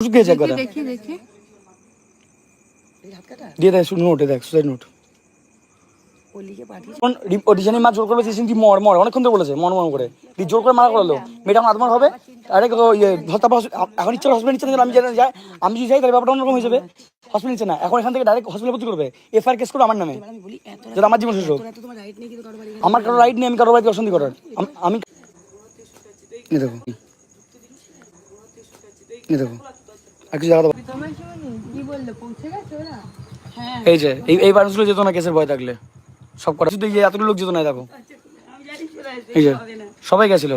ওষুধ খেয়েছে একবার দেখি দেখি। দিয়ে দেখ নোটে দেখ সুসাইড নোট অডিশনে মা জোর করবে তুই মর মর অনেকক্ষণ ধরে বলেছে মর মর করে। তুই জোর করে মারা করালো মেয়েটা আমার হবে আরে ইয়ে তারপর এখন ইচ্ছা হসপিটাল নিচ্ছে না আমি জানি যাই আমি যদি যাই তাহলে ব্যাপারটা অন্যরকম হয়ে যাবে। হসপিটাল নিচ্ছে না এখন এখান থেকে ডাইরেক্ট হসপিটালে ভর্তি করবে। এফআইআর কেস করবে আমার নামে। যেটা আমার জীবন শেষ হোক আমার কারও রাইট নেই আমি কারও বাড়িতে অশান্তি করার। আমি দেখো। কিছু জায়গা হ্যাঁ। এই যে এই এই মানুষগুলো যেত না কেসের ভয় থাকলে। সব কটা শুধু এই যে এতগুলো লোক যেত না দেখো। এই যে সবাই গেছিল।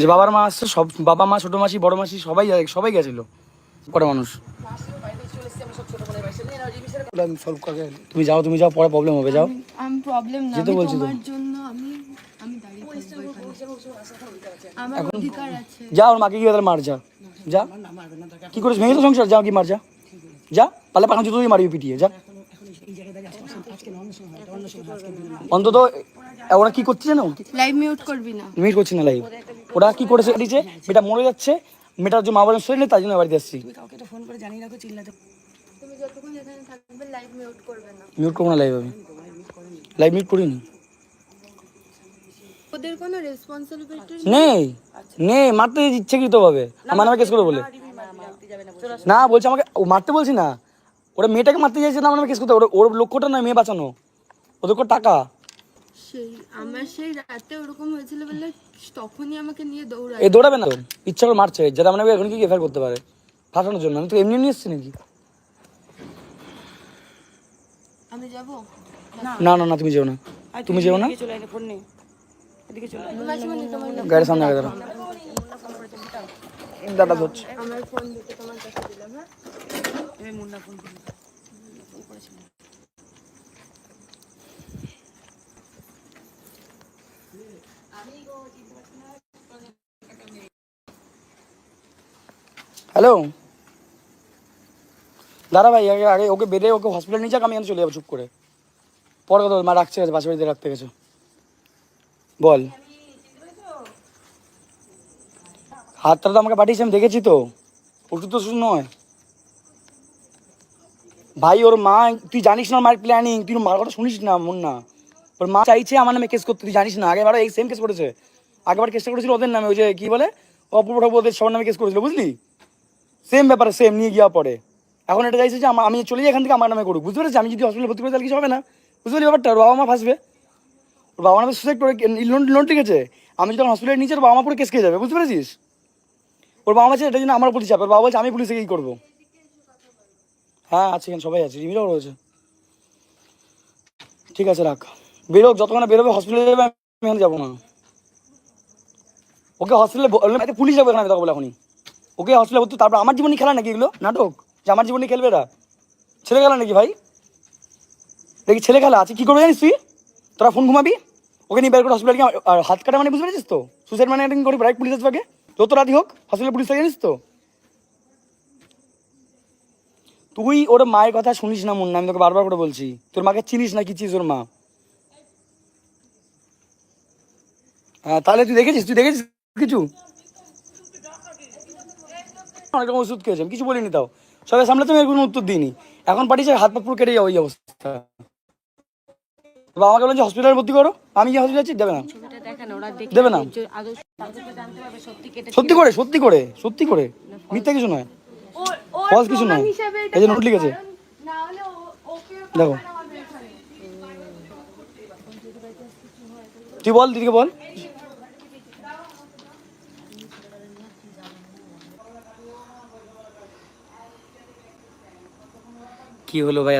যে বাবার মা আসছে সব বাবা মা ছোট মাসি বড় মাসি সবাই সবাই গেছিল। কটা মানুষ। তুমি যাও তুমি যাও পরে প্রবলেম হবে যাও। আমি প্রবলেম না যেতে বলছি তো। তোমার জন্য আমি আমি দাঁড়িয়ে থাকব আমার অধিকার আছে। যা ওর মাকে গিয়ে তাহলে মার যা। যা। কি করিস ভেঙে তো সংসার? যা কি মার যা। যা পালে পাখান জুতো দিয়ে মারবি পিটিয়ে যা। অন্তত ওরা কি করছে জানো? লাইভ মিউট করবি না। মিট করছি না লাইভ ওরা কি করেছে দিচ্ছে মেয়েটা মরে যাচ্ছে মেয়েটার যে মা বাবার শরীর নেই তাই জন্য বাড়িতে আসছি। তুমি যতক্ষণ এখানে থাকবে লাইভ মিউট করবে না। মিউট করব না লাইভ আমি। লাইভ মিউট করিনি। ওদের কোনো রেসপন্সিবিলিটি নেই? নেই মারতে ইচ্ছাকৃত ভাবে আমার নামে কেস করে বলে। না বলছে। আমাকে ও মারতে বলছি না। ওরা মেয়েটাকে মারতে চাইছে না আমার নামে কেস করতে ওর ওর লক্ষ্যটা নয় মেয়ে বাঁচানো। ওদের কোনো টাকা। সেই আমার সেই রাতে ওরকম হয়েছিল বলে তখনই আমাকে নিয়ে দৌড়ায়। এ দৌড়াবে না ইচ্ছা করে মারছে। এখন কি এফআইআর করতে পারে? ফাঁসানোর জন্য। আমি তো এমনি নিয়ে এসেছি নাকি? আমি যাব? না না না তুমি যেও না। তুমি যেও না। গাড়ির সামনে আগে দাঁড়াও। দাদা ধরছে হ্যাঁ হ্যালো? দাঁড়া ভাই, আগে আগে ওকে বেঁধে ওকে হসপিটাল নিয়ে যাক, আমি চলে যাব, চুপ করে। পরে কথা মা রাখছে গেছে বাসা বাড়িতে রাখতে গেছে। বল। হাতটা তো আমাকে পাঠিয়েছে, আমি দেখেছি তো। ওষুধ তো শুধু নয়। ভাই, ওর মা, তুই জানিস না মায়ের প্ল্যানিং তুই মার কথা শুনিস না, মন না। ওর মা চাইছে আমার নামে কেস করতে, তুই জানিস না। আগেবার এই সেম কেস করেছে। আগেবার কেসটা করেছিল ওদের নামে, ওই যে কি বলে? অপূর্ব ওদের সবার নামে কেস করেছিল, বুঝলি? সেম ব্যাপারে সেম নিয়ে গিয়া পরে। এখন এটা চাইছে যে আমা- চলে যাই এখান থেকে আমার নামে করুক। বুঝতে পেরেছি আমি যদি হসপিটালে ভর্তি করি তাহলে কিছু হবে না। বুঝতে পারলি ব্যাপারটা? বাবা মা ফাঁসবে। বাবা মা সুসাইড করে লোন লোন টিকেছে আমি যখন হসপিটালে নিচে বাবা মা পুরো কেস খেয়ে যাবে, বুঝতে পেরেছিস? ওর বাবা মা আছে এটার জন্য আমার পুলিশ চাপে বাবা বলছে, আমি পুলিশে কি করব। হ্যাঁ আছে এখানে, সবাই আছে। রিমিরাও রয়েছে। ঠিক আছে, রাখ। বেরোক, যতক্ষণ বেরোবে হসপিটালে যাবে, আমি এখানে যাব না। ওকে হসপিটালে পুলিশ যাব এখানে বলে এখনই। ওকে হসপিটালে ভর্তি তারপর আমার জীবনে খেলা নাকি এগুলো? নাটক? যে আমার জীবনে খেলবে এরা? ছেলে খেলা নাকি ভাই? দেখি, ছেলে খেলা আছে। কী করবে জানিস তুই? তোরা ফোন ঘুমাবি? ওকে নিয়ে বের করে হসপিটালে আর হাত কাটা মানে বুঝতে পেরেছিস তো? সুসাইড মানে একটা করি ডাইরেক্ট পুলিশ আসবে যত রাতি হোক হসপিটালে পুলিশ জানিস তো? তুই ওর মায়ের কথা শুনিস না, মুন্না, আমি তোকে বারবার করে বলছি। তোর মাকে চিনিস না, কি চিনিস ওর মা? হ্যাঁ তাহলে তুই দেখেছিস? তুই দেখেছিস কিছু? অনেক ওষুধ খেয়েছি কিছু বলিনি তাও। সবাই সামনে তো আমি কোনো উত্তর দিইনি। এখন পাঠিয়েছে হাত পা পুরো কেটে যাও ওই অবস্থা। বাবা আমাকে বলছে হসপিটালে ভর্তি করো। আমি কি হসপিটাল যাচ্ছি? দেবে না। দেবে না। সত্যি করে সত্যি করে সত্যি করে। মিথ্যা কিছু নয়। ফলস কিছু নয়। এই যে নোট লিখেছে। না হলে ও- ওকে দেখো। তুই বল দিদিকে বল। কি হলো ভাই?